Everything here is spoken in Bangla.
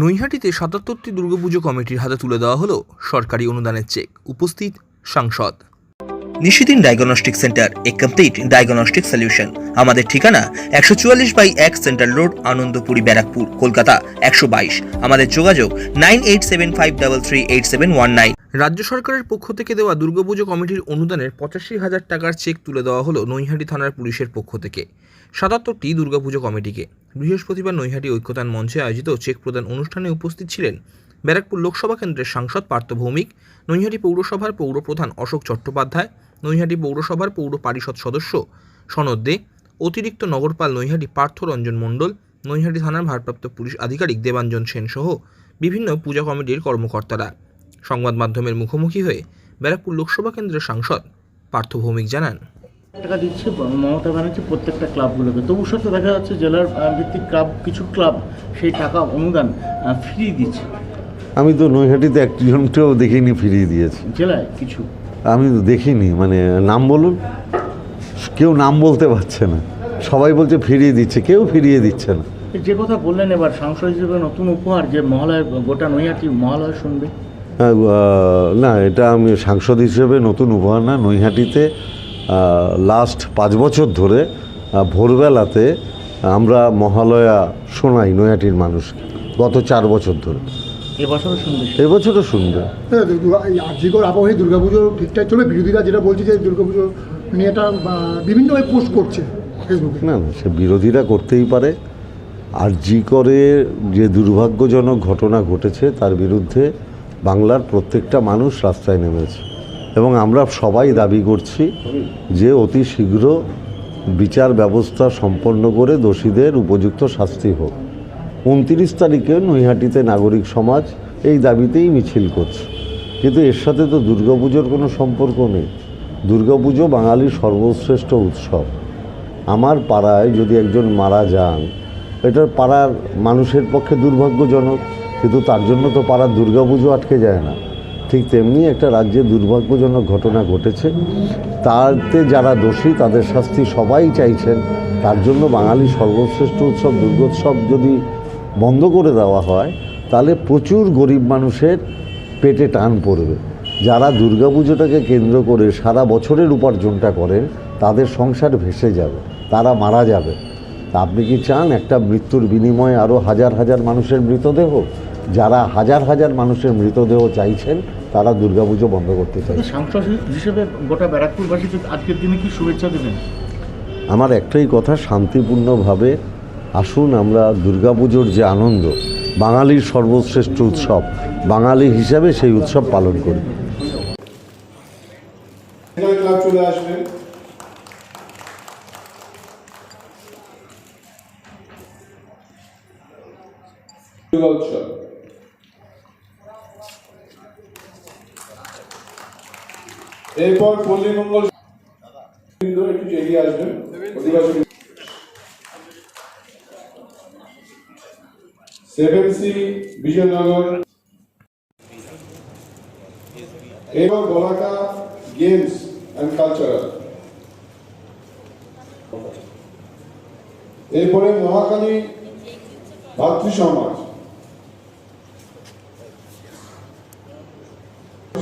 নৈহাটিতে সাতাত্তরটি দুর্গাপুজো কমিটির হাতে তুলে দেওয়া হলো সরকারি অনুদানের চেক। উপস্থিত সাংসদ। Nishidin diagnostic centre a complete diagnostic solution আমাদের ঠিকানা একশো চুয়াল্লিশ বাই এক সেন্টার রোড, আনন্দপুরি, ব্যারাকপুর, কলকাতা একশো বাইশ। আমাদের যোগাযোগ nine eight seven five double three eight seven one nine. রাজ্য সরকারের পক্ষ থেকে দেওয়া দুর্গাপুজো কমিটির অনুদানের পঁচাশি হাজার টাকার চেক তুলে দেওয়া হলো নৈহাটি থানার পুলিশের পক্ষ থেকে। সাতাত্তরটি দুর্গাপুজো কমিটিকে। বৃহস্পতিবার নৈহাটি ঐক্যতান মঞ্চে আয়োজিত চেক প্রদান অনুষ্ঠানে উপস্থিত ছিলেন ব্যারাকপুর লোকসভা কেন্দ্রের সাংসদ পার্থ ভৌমিক, নৈহাটি পৌরসভার পৌরপ্রধান অশোক চট্টোপাধ্যায়, নৈহাটি পৌরসভার পৌর পারিষদ সদস্য সনদ দে, অতিরিক্ত নগরপাল নৈহাটি পার্থ রঞ্জন মণ্ডল, নৈহাটি থানার ভারপ্রাপ্ত পুলিশ আধিকারিক দেবাঞ্জন সেন সহ বিভিন্ন পূজা কমিটির কর্মকর্তারা। সংবাদ মাধ্যমের মুখোমুখি হয়ে ব্যারাকপুর লোকসভা কেন্দ্রের সাংসদ পার্থ ভৌমিক জানান। টাকা দিচ্ছে মমতা ব্যানার্জি প্রত্যেকটা ক্লাবগুলোকে। তবু সত্ত্বেও দেখা যাচ্ছে জেলার ভিত্তিক ক্লাব কিছু ক্লাব সেই টাকা অনুদান ফ্রি দিচ্ছে। আমি তো নৈহাটিতে একজনকেও দেখিনি ফিরিয়ে দিয়েছি। জেলায় কিছু? আমি তো দেখিনি মানে নাম বলুন। কেউ নাম বলতে পারছে না। সবাই বলছে ফিরিয়ে দিচ্ছে কেউ ফিরিয়ে দিচ্ছে না। যে কথা বললেন এবার সাংসদ হিসেবে নতুন উপহার যে মহালয় গোটা নৈহাটি মহালয় শুনবে। না এটা আমি সাংসদ হিসেবে নতুন উপহার না নৈহাটিতে লাস্ট পাঁচ বছর ধরে ভোরবেলাতে আমরা মহালয়া শোনাই নৈহাটির মানুষকে গত চার বছর ধরে। এবছরও শুনবে এবছরও শুনবে। হ্যাঁ, আর্যিকর আবহে দুর্গাপুজো ঠিকঠাক চলবে বিরোধীরা যেটা বলছে যে দুর্গাপুজো নিয়ে এটা বিভিন্নভাবে পোস্ট করছে ফেসবুকে না না সে বিরোধীরা করতেই পারে। আর জি করে যে দুর্ভাগ্যজনক ঘটনা ঘটেছে তার বিরুদ্ধে বাংলার প্রত্যেকটা মানুষ রাস্তায় নেমেছে। এবং আমরা সবাই দাবি করছি যে অতি শীঘ্র বিচার ব্যবস্থা সম্পন্ন করে দোষীদের উপযুক্ত শাস্তি হোক। উনতিরিশ তারিখে নৈহাটিতে নাগরিক সমাজ এই দাবিতেই মিছিল করছে। কিন্তু এর সাথে তো দুর্গাপুজোর কোনো সম্পর্ক নেই। দুর্গাপুজো বাঙালির সর্বশ্রেষ্ঠ উৎসব। আমার পাড়ায় যদি একজন মারা যান এটা পাড়ার মানুষের পক্ষে দুর্ভাগ্যজনক। কিন্তু তার জন্য তো পাড়ার দুর্গাপুজো আটকে যায় না। ঠিক তেমনি একটা রাজ্যে দুর্ভাগ্যজনক ঘটনা ঘটেছে। তাতে যারা দোষী, তাদের শাস্তি সবাই চাইছেন। তার জন্য বাঙালি সর্বশ্রেষ্ঠ উৎসব, দুর্গোৎসব যদি বন্ধ করে দেওয়া হয়, তাহলে প্রচুর গরিব মানুষের পেটে টান পড়বে। যারা দুর্গাপুজোটাকে কেন্দ্র করে সারা বছরের উপার্জনটা করেন, তাদের সংসার ভেসে যাবে, তারা মারা যাবে। তা আপনি কি চান একটা মৃত্যুর বিনিময়ে আরও হাজার হাজার মানুষের মৃতদেহ? যারা হাজার হাজার মানুষের মৃতদেহ চাইছেন তারা দুর্গাপুজো বন্ধ করতে চাই সাংসদ হিসেবে গোটা ব্যারাকপুরবাসীকে আজকের দিনে কি শুভেচ্ছা দেবেন? আমার একটাই কথা শান্তিপূর্ণভাবে আসুন আমরা দুর্গাপুজোর যে আনন্দ বাঙালির সর্বশ্রেষ্ঠ উৎসব বাঙালি হিসাবে সেই উৎসব পালন করি। চলে আসবেন। দুর্গা উৎসব এরপর বিন্দু একটু এগিয়ে আসবেন। Seven C Bijoynagar. এবং বলাকা গেমস অ্যান্ড কালচারাল এরপরে মহাকালী ভাতৃ সমাজ